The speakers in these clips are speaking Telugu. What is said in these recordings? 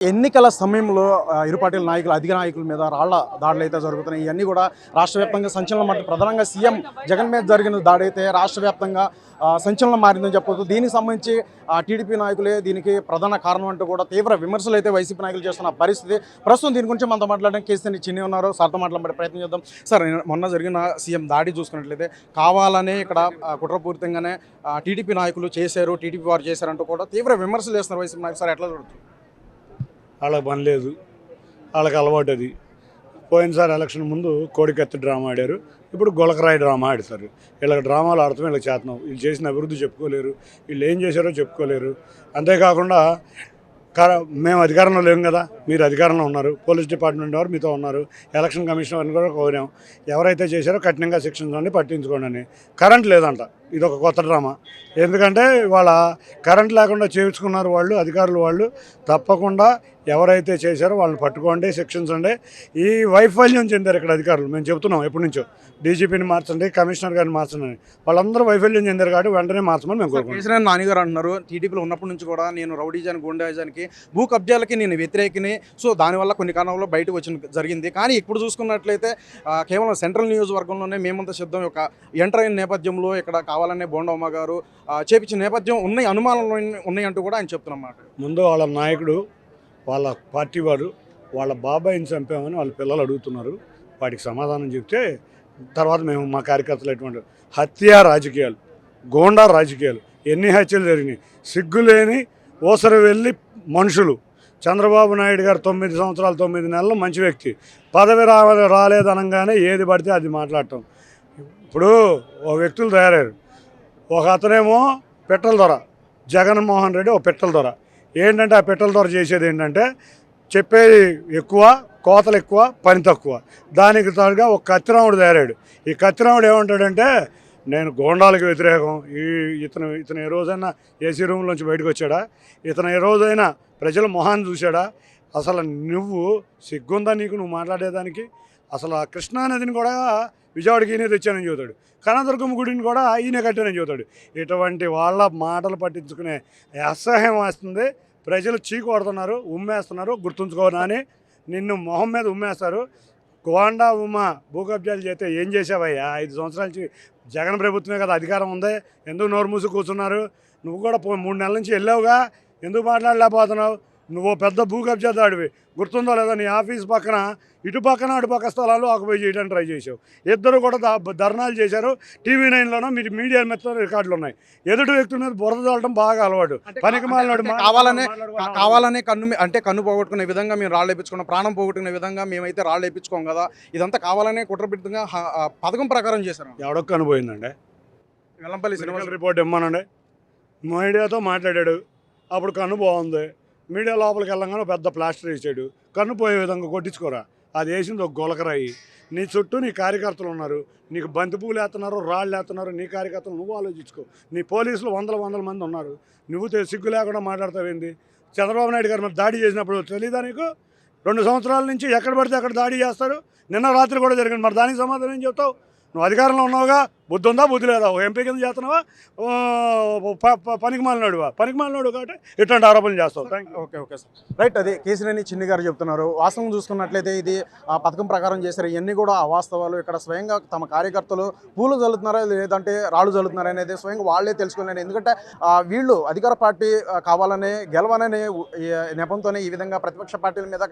ఎన్నికల సమయంలో ఇరు పార్టీల నాయకులు అధిక నాయకుల మీద రాళ్ళ దాడులు అయితే జరుగుతున్నాయి. ఇవన్నీ కూడా రాష్ట్ర వ్యాప్తంగా సంచలనం మాట ప్రధానంగా సీఎం జగన్ మీద జరిగిన దాడి అయితే రాష్ట్ర వ్యాప్తంగా సంచలనం మారిందని చెప్పవచ్చు దీనికి సంబంధించి ఆ, టీడీపీ నాయకులే దీనికి ప్రధాన కారణం అంటూ కూడా తీవ్ర విమర్శలు అయితే వైసీపీ నాయకులు చేస్తున్న పరిస్థితి. ప్రస్తుతం దీని గురించి మనతో మాట్లాడడానికి కేసీఆర్ చిన్ని ఉన్నారు. సార్తో మాట్లాడే ప్రయత్నం చేద్దాం. సార్ మొన్న జరిగిన సీఎం దాడి చూసుకున్నట్లయితే కావాలనే ఇక్కడ కుట్రపూరితంగానే టీడీపీ నాయకులు చేశారు టీడీపీ వారు చేశారంటూ కూడా తీవ్ర విమర్శలు చేస్తున్నారు వైసీపీ నాయకులు. సార్ ఎట్లా చూడొచ్చు? వాళ్ళకి పని లేదు. వాళ్ళకి అలవాటు అది. పోయినసారి ఎలక్షన్ ముందు కోడికత్తి డ్రామా ఆడారు. ఇప్పుడు గొలకరాయి డ్రామా ఆడతారు. వీళ్ళకి డ్రామాలు ఆడతాం వీళ్ళకి చేతనం. వీళ్ళు చేసిన అభివృద్ధి చెప్పుకోలేరు. వీళ్ళు ఏం చేశారో చెప్పుకోలేరు. అంతేకాకుండా మేము అధికారంలో లేము కదా. మీరు అధికారంలో ఉన్నారు. పోలీస్ డిపార్ట్మెంట్ వారు మీతో ఉన్నారు. ఎలక్షన్ కమిషన్ వారిని కూడా కోరాం ఎవరైతే చేశారో కఠినంగా శిక్షించండి పట్టించుకోండి అని. కరెంట్ లేదంట. ఇది ఒక కొత్త డ్రామా. ఎందుకంటే వాళ్ళ కరెంట్ లేకుండా చేయించుకున్నారు వాళ్ళు అధికారులు వాళ్ళు. తప్పకుండా ఎవరైతే చేశారో వాళ్ళని పట్టుకోండి శిక్షించండి. ఈ వైఫల్యం చెందారు ఇక్కడ అధికారులు. మేము చెబుతున్నాం ఎప్పటి నుంచో. డీజీపీని మార్చండి కమిషనర్ గారిని మార్చండి. వాళ్ళందరూ వైఫల్యం చెందారు కాబట్టి వెంటనే మార్చమని మేము కోరుకుంటున్నాం. కేసీఆర్ నానిగారు అంటున్నారు టీడీపీలో ఉన్నప్పటి నుంచి కూడా నేను రౌడీజానికి గుండాజానికి భూ కబ్జాలకి నేను వ్యతిరేకిని. సో దానివల్ల కొన్ని కారణాల్లో బయటకు వచ్చిన జరిగింది. కానీ ఇప్పుడు చూసుకున్నట్లయితే కేవలం సెంట్రల్ నియోజకవర్గంలోనే మేమంతా సిద్ధం. యొక్క ఎంటర్ అయిన నేపథ్యంలో ఇక్కడ కావాలనే బోండమ్మ గారు చేపించిన నేపథ్యం ఉన్నాయి అనుమానాలు ఉన్నాయంటూ కూడా ఆయన చెప్తున్నమాట ముందు వాళ్ళ నాయకుడు వాళ్ళ పార్టీ వారు వాళ్ళ బాబాయిని చంపామని వాళ్ళ పిల్లలు అడుగుతున్నారు. వాటికి సమాధానం చెప్తే తర్వాత మేము మా కార్యకర్తలు ఎటువంటి హత్య రాజకీయాలు గోండా రాజకీయాలు ఎన్ని హత్యలు జరిగినాయి సిగ్గులేని ఓసరి వెళ్ళి మనుషులు. చంద్రబాబు నాయుడు గారు తొమ్మిది సంవత్సరాలు తొమ్మిది నెలలు మంచి వ్యక్తి. పదవి రా రాలేదనగానే ఏది పడితే అది మాట్లాడటం. ఇప్పుడు ఓ వ్యక్తులు తయారయ్యారు. ఒక అతనేమో పెట్టల దొర జగన్మోహన్ రెడ్డి ఒక పెట్టల దొర ఏంటంటే ఆ పెట్టల దొర చేసేది ఏంటంటే చెప్పేది ఎక్కువ కోతలు ఎక్కువ పని తక్కువ. దానికి తోడుగా ఒక కత్తిరాముడు తయారాడు ఈ కత్తిరాముడు ఏమంటాడంటే నేను గోండాలకు వ్యతిరేకం. ఈ ఇతను ఇతను ఏ రోజైనా ఏసీ రూమ్లోంచి బయటకు వచ్చాడా? ఇతను ఏ రోజైనా ప్రజల మొహాన్ని చూశాడా? అసలు నువ్వు సిగ్గుందా నీకు నువ్వు మాట్లాడేదానికి? అసలు ఆ కృష్ణానదిని కూడా విజయవాడకి ఈయనే తెచ్చానని చెబుతాడు. కనదుర్గమ్మ గుడిని కూడా ఈయనే కట్టానని చెబుతాడు. ఇటువంటి వాళ్ళ మాటలు పట్టించుకునే అసహ్యం వస్తుంది. ప్రజలు చీకొడుతున్నారు కొడుతున్నారు ఉమ్మేస్తున్నారు గుర్తుంచుకోనని నిన్ను మొహం మీద ఉమ్మేస్తారు. గోండా ఉమ్మ భూకబ్జాలు చేస్తే ఏం చేసావయ్యా? ఐదు సంవత్సరాల నుంచి జగన్ ప్రభుత్వమే కదా అధికారం ఉంది. ఎందుకు నోరు మూసి కూర్చున్నారు? నువ్వు కూడా పో మూడు నెలల నుంచి వెళ్ళావుగా. ఎందుకు మాట్లాడలేకపోతున్నావు? నువ్వు పెద్ద భూ కబ్జాదాడివి గుర్తుందో లేదా? నీ ఆఫీస్ పక్కన ఇటు పక్కన అటు పక్క స్థలాలు ఆక్యుపై చేయడానికి ట్రై చేసావు ఇద్దరు కూడా ధర్నాలు చేశారు. టీవీ నైన్లోనో మీరు మీడియా మెత్త రికార్డులు ఉన్నాయి. ఎదుటి వ్యక్తుల మీద బురద చల్లడం బాగా అలవాటు. పనికి మాలినాడు కావాలనే కావాలనే కన్ను అంటే కన్ను పోగొట్టుకునే విధంగా మేము రాళ్ళు వేయించుకున్నాం ప్రాణం పోగొట్టుకునే విధంగా మేమైతే రాళ్ళు వేయించుకోం కదా. ఇదంతా కావాలనే కుట్రబిడ్డంగా పథకం ప్రకారం చేశారు. ఎవడొక్క అనుభవిందండి వెల్లంపల్లి మెడికల్ రిపోర్ట్ ఇమ్మనండి. మీడియాతో మాట్లాడాడు. అప్పుడు కన్ను బాగుంది. మీడియా లోపలికి వెళ్ళంగానే పెద్ద ప్లాస్టర్ వేసాడు. కన్ను పోయే విధంగా కొట్టించుకోరా. అది వేసింది ఒక గొలకరాయి. నీ చుట్టూ నీ కార్యకర్తలు ఉన్నారు. నీకు బంతిపూలు వేస్తున్నారు రాళ్ళు వేస్తున్నారు నీ కార్యకర్తలు నువ్వు ఆలోచించుకో. నీ పోలీసులు వందల వందల మంది ఉన్నారు. నువ్వు సిగ్గు లేకుండా మాట్లాడతావేంది? చంద్రబాబు నాయుడు గారి మీద దాడి చేసినప్పుడు తెలీదా నీకు? రెండు సంవత్సరాల నుంచి ఎక్కడ పడితే అక్కడ దాడి చేస్తారు. నిన్న రాత్రి కూడా జరిగింది. మరి దానికి సమాధానం ఏం చెప్తావు? నువ్వు అధికారంలో ఉన్నావుగా బుద్ధి ఉందా బుద్ధి లేదా? ఎంపీ కింద చేస్తున్నావా? పనికి మాలినాడువా? పనికి మాలినాడు కాబట్టి ఇట్లాంటి ఆరోపణలు చేస్తావు. Thank you okay okay sir. Right అది కేసినేని చిన్ని గారు చెప్తున్నారు. వాస్తవం చూసుకున్నట్లయితే ఇది ఆ పథకం ప్రకారం చేశారు ఇవన్నీ కూడా అవాస్తవాలు. ఇక్కడ స్వయంగా తమ కార్యకర్తలు పూలు చల్లుతున్నారా లేదంటే రాళ్ళు చల్లుతున్నారా అనేది స్వయంగా వాళ్ళే తెలుసుకోలేరు. ఎందుకంటే వీళ్ళు అధికార పార్టీ కావాలనే గెలవననే నెపంతోనే ఈ విధంగా ప్రతిపక్ష పార్టీల మీద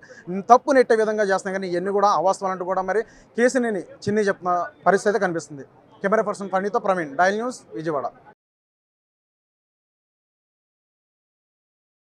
తప్పు నెట్టే విధంగా చేస్తున్నాయి. కానీ ఇవన్నీ కూడా అవాస్తవాలు అంటూ కూడా మరి కేసినేని చిన్ని చెప్తున్న పరిస్థితి కనిపిస్తుంది. కెమెరా పర్సన్ ఫణితో ప్రవీణ్ డైల్ న్యూస్ విజయవాడ.